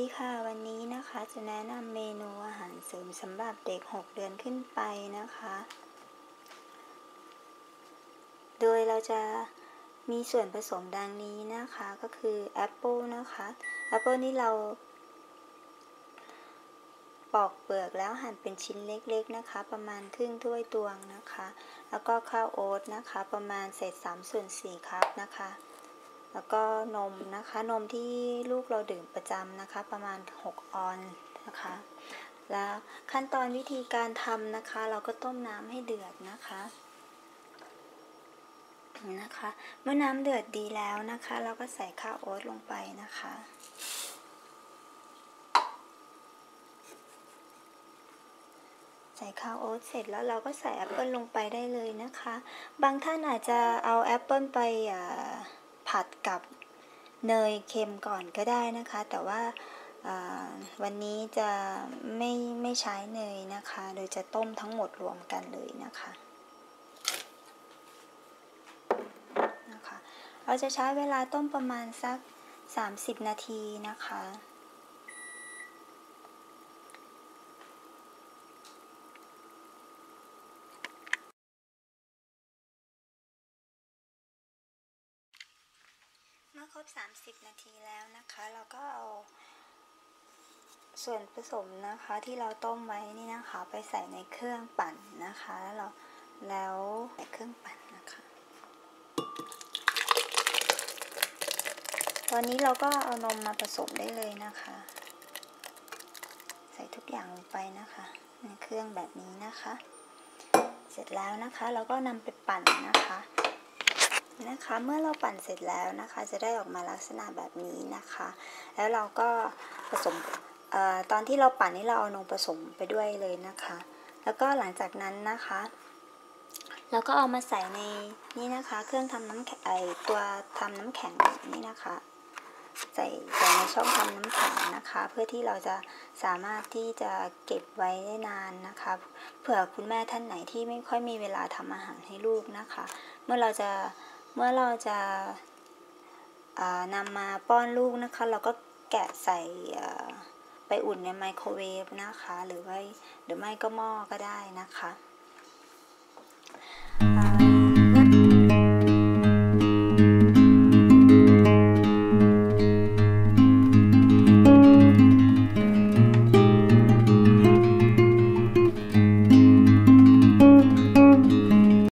ดีค่ะวันนี้นะคะจะแนะนำเมนูอาหารเสริมสำหรับเด็ก 6 เดือนขึ้นไปนะคะ โดยเราจะมีส่วนผสมดังนี้นะคะก็คือแอปเปิลนะคะแอปเปิลนี่เรา ปอกเปลือกแล้วหั่นเป็นชิ้นเล็กๆนะคะ ประมาณครึ่งถ้วยตวงนะคะ แล้วก็ข้าวโอ๊ตนะคะ ประมาณเศษ3ส่วน4ครับนะคะ แล้วก็นมนะคะนมที่ลูกเราดื่มประจำนะคะ ประมาณ 6 ออนนะคะ แล้วขั้นตอนวิธีการทำนะคะ เราก็ต้มน้ำให้เดือดนะคะนะคะ เมื่อน้ำเดือดดีแล้วนะคะ เราก็ใส่ข้าวโอ๊ตลงไปนะคะใส่ข้าวโอ๊ตเสร็จแล้วเราก็ใส่แอปเปิลลงไปได้เลยนะคะ บางท่านอาจจะเอาแอปเปิลไป ผัดกับเนยเค็มก่อนก็ได้นะคะ แต่ว่าวันนี้จะไม่ไม่ใช้เนยนะคะ โดยจะต้มทั้งหมดรวมกันเลยนะคะนะคะ เราจะใช้เวลาต้มประมาณสัก 30 นาทีนะคะ ครบ 30 นาทีแล้วนะคะ เราก็เอา ส่วนผสมนะคะที่เราต้มไว้นี่นะคะ ไปใส่ในเครื่องปั่นนะคะ แล้วเราแล้วใส่เครื่องปั่นนะคะ ตอนนี้เราก็เอานมมาผสมได้เลยนะคะ ใส่ทุกอย่างลงไปนะคะ ในเครื่องแบบนี้นะคะ เสร็จแล้วนะคะ เราก็นำไปปั่นนะคะ นะคะเมื่อเราปั่นเสร็จแล้วนะคะ จะได้ออกมาลักษณะแบบนี้นะคะ แล้วเราก็ผสมออตอนที่เราปั่นนี่เราเอานมผสมไปด้วยเลยนะคะ แล้วก็หลังจากนั้นนะคะเราก็เอามาใส่ในนี่นะคะ เครื่องทำน้ำแข็งไอตัวทำน้ำแข็งนี่นะคะ ใส่ใส่ในช่องทำน้ำแข็งนะคะ เพื่อที่เราจะสามารถที่จะเก็บไว้ได้นานนะคะเผื่อคุณแม่ท่านไหนที่ไม่ค่อยมีเวลาทำอาหารให้ลูกนะคะ เมื่อเราจะ เมื่อเราจะนำมาป้อนลูกนะคะ เราก็แกะใส่ไปอุ่นในไมโครเวฟนะคะ หรือว่าหรือไม่ก็หม้อก็ได้นะคะ